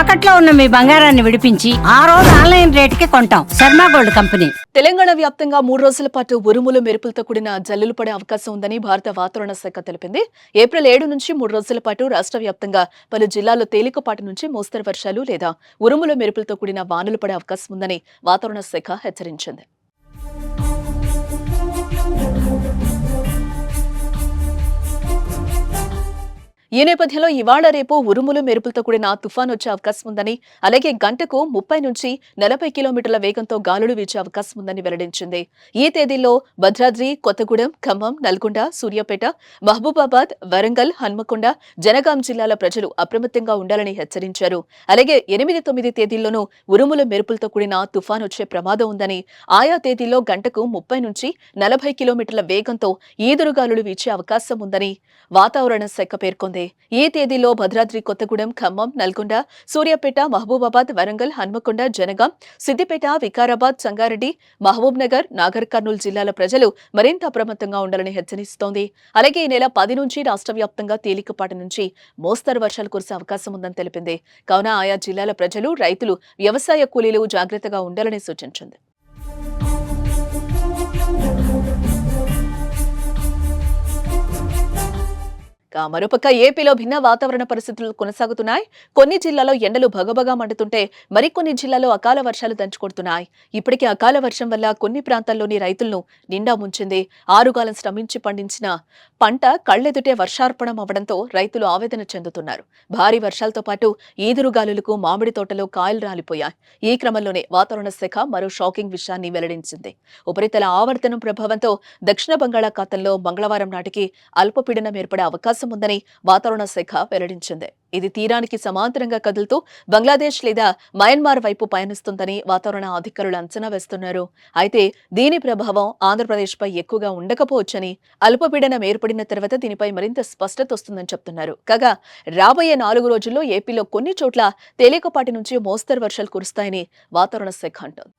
తాకట్లో ఉన్న మీ బంగారాన్ని విడిపించి ఆ రోజు ఆన్లైన్ రేటుకి కొంటాం. Sharma gold company. తెలంగాణ వ్యాప్తంగా మూడు రోజుల పాటు ఉరుములు మెరుపులతో కూడిన జల్లులు పడే అవకాశం ఉందని భారత వాతావరణ శాఖ తెలిపింది. ఏప్రిల్ ఏడు నుంచి మూడు రోజుల పాటు రాష్ట్ర వ్యాప్తంగా పలు జిల్లాల్లో తేలికపాటి నుంచి మోస్తరు వర్షాలు లేదా ఉరుములు మెరుపులతో కూడిన వానలు పడే అవకాశం ఉందని వాతావరణ శాఖ హెచ్చరించింది. ఈ నేపథ్యంలో ఇవాళ రేపు ఉరుములు మెరుపులతో కూడిన తుఫాన్ వచ్చే అవకాశం ఉందని అలాగే గంటకు ముప్పై నుంచి నలభై కిలోమీటర్ల వేగంతో గాలులు వీచే అవకాశం ఉందని వెల్లడించింది. ఈ తేదీల్లో భద్రాద్రి కొత్తగూడెం ఖమ్మం నల్గొండ సూర్యాపేట మహబూబాబాద్ వరంగల్ హన్మకొండ జనగాం జిల్లాల ప్రజలు అప్రమత్తంగా ఉండాలని హెచ్చరించారు. అలాగే ఎనిమిది తొమ్మిది తేదీల్లోనూ ఉరుములు మెరుపులతో కూడిన తుఫాన్ వచ్చే ప్రమాదం ఉందని ఆయా తేదీల్లో గంటకు ముప్పై నుంచి నలభై కిలోమీటర్ల వేగంతో ఈదురుగాలులు వీచే అవకాశం ఉందని వాతావరణ శాఖ పేర్కొంది. ఈ తేదీలో భద్రాద్రి కొత్తగూడెం ఖమ్మం నల్గొండ సూర్యాపేట మహబూబాబాద్ వరంగల్ హన్మకొండ జనగాం సిద్దిపేట వికారాబాద్ సంగారెడ్డి మహబూబ్ నగర్ నాగర్ కర్నూలు జిల్లాల ప్రజలు మరింత అప్రమత్తంగా ఉండాలని హెచ్చరిస్తోంది. అలాగే ఈ నెల పది నుంచి రాష్ట్ర వ్యాప్తంగా తేలికపాటి నుంచి మోస్తరు వర్షాలు కురిసే అవకాశం ఉందని తెలిపింది. కావున ఆయా జిల్లాల ప్రజలు రైతులు వ్యవసాయ కూలీలు జాగ్రత్తగా ఉండాలని సూచించింది. మరోపక్క ఏపీలో భిన్న వాతావరణ పరిస్థితులు కొనసాగుతున్నాయి. కొన్ని జిల్లాలో ఎండలు భగభగా మండుతుంటే మరికొన్ని జిల్లాలో అకాల వర్షాలు దంచుకొడుతున్నాయి. ఇప్పటికే అకాల వర్షం వల్ల కొన్ని ప్రాంతాల్లోని రైతులను నిండా ముంచింది. ఆరుగాలం శ్రమించి పండించిన పంట కళ్ళెదుటే వర్షార్పణం అవడంతో రైతులు ఆవేదన చెందుతున్నారు. భారీ వర్షాలతో పాటు ఈదురుగాలులకు మామిడి తోటలో కాయలు రాలిపోయాయి. ఈ క్రమంలోనే వాతావరణ శాఖ మరో షాకింగ్ విషయాన్ని వెల్లడించింది. ఉపరితల ఆవర్తనం ప్రభావంతో దక్షిణ బంగాళాఖాతంలో మంగళవారం నాటికి అల్పపీడనం ఏర్పడే అవకాశం ఉందని వాతావరణ శాఖ వెల్లడించింది. ఇది తీరానికి సమాంతరంగా కదులుతూ బంగ్లాదేశ్ లేదా మయన్మార్ వైపు పయనిస్తుందని వాతావరణ అధికారులు అంచనా వేస్తున్నారు. అయితే దీని ప్రభావం ఆంధ్రప్రదేశ్పై ఎక్కువగా ఉండకపోవచ్చని అల్పపీడనం ఏర్పడిన తర్వాత దీనిపై మరింత స్పష్టత వస్తుందని చెప్తున్నారు. కాగా రాబోయే నాలుగు రోజుల్లో ఏపీలో కొన్ని చోట్ల తేలికపాటి నుంచి మోస్తరు వర్షాలు కురుస్తాయని వాతావరణ శాఖ అంటోంది.